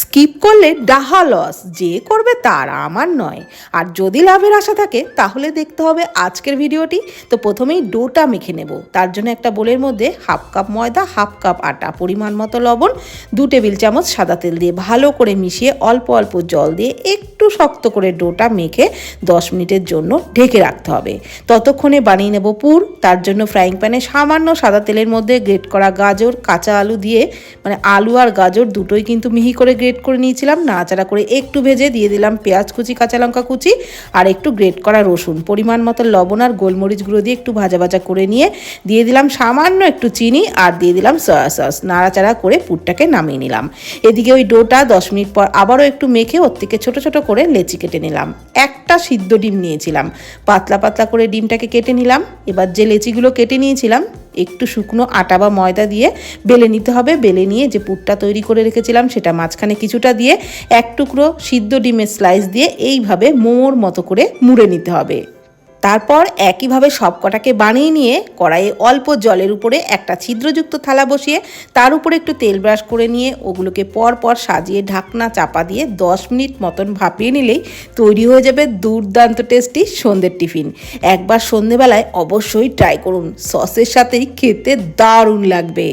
Skip করলে ডাহা loss যে করবে তার আমার নয়। আর যদি লাভের আশা থাকে, তাহলে দেখতে হবে আজকের ভিডিওটি। তো প্রথমেই ডোটা মেখে নেব। তার জন্য একটা বোলের মধ্যে হাফ কাপ ময়দা, হাফ কাপ আটা, পরিমাণ মতো লবণ, দু টেবিল চামচ সাদা তেল দিয়ে ভালো করে মিশিয়ে অল্প অল্প জল দিয়ে একটু শক্ত করে ডোটা মেখে দশ মিনিটের জন্য ঢেকে রাখতে হবে। ততক্ষণে বানিয়ে নেব পুর। তার জন্য ফ্রাইং প্যানে সামান্য সাদা তেলের মধ্যে গ্রেট করা গাজর, কাঁচা আলু দিয়ে মানে আলু আর গাজর দুটোই কিন্তু মিহি করে গ্রেট করে নিয়েছিলাম, নাড়াচাড়া করে একটু ভেজে দিয়ে দিলাম পেঁয়াজ কুচি, কাঁচা লঙ্কা কুচি আর একটু গ্রেট করা রসুন। পরিমাণ মতো লবণ আর গোলমরিচ গুঁড়ো দিয়ে একটু ভাজা ভাজা করে নিয়ে দিয়ে দিলাম সামান্য একটু চিনি আর দিয়ে দিলাম সয়া সস। নাড়াচাড়া করে পুরটাকে নামিয়ে নিলাম। এদিকে ওই ডোটা দশ মিনিট পর আবারও একটু মেখে ওর থেকে ছোটো ছোটো করে লেচি কেটে নিলাম। একটা সিদ্ধ ডিম নিয়েছিলাম। পাতলা পাতলা করে ডিমটাকে কেটে নিলাম। এবার যে লেচিগুলো কেটে নিয়েছিলাম একটু শুকনো আটা বা ময়দা দিয়ে বেলে নিতে হবে। বেলে নিয়ে যে পুরটা তৈরি করে রেখেছিলাম সেটা মাঝখানে কিছুটা দিয়ে এক টুকরো সিদ্ধ ডিমের স্লাইস দিয়ে এইভাবে মোমোর মতো করে মুড়ে নিতে হবে। তারপর একইভাবে সব কটাকে বানিয়ে নিয়ে কড়াইয়ে অল্প জলের উপরে একটা ছিদ্রযুক্ত থালা বসিয়ে তার উপরে একটু তেল ব্রাশ করে নিয়ে ওগুলোকে পর পর সাজিয়ে ঢাকনা চাপা দিয়ে দশ মিনিট মতন ভাপিয়ে নিলেই তৈরি হয়ে যাবে দুর্দান্ত টেস্টি সন্ধ্যের টিফিন। একবার সন্ধেবেলায় অবশ্যই ট্রাই করুন। সসের সাথেই খেতে দারুণ লাগবে।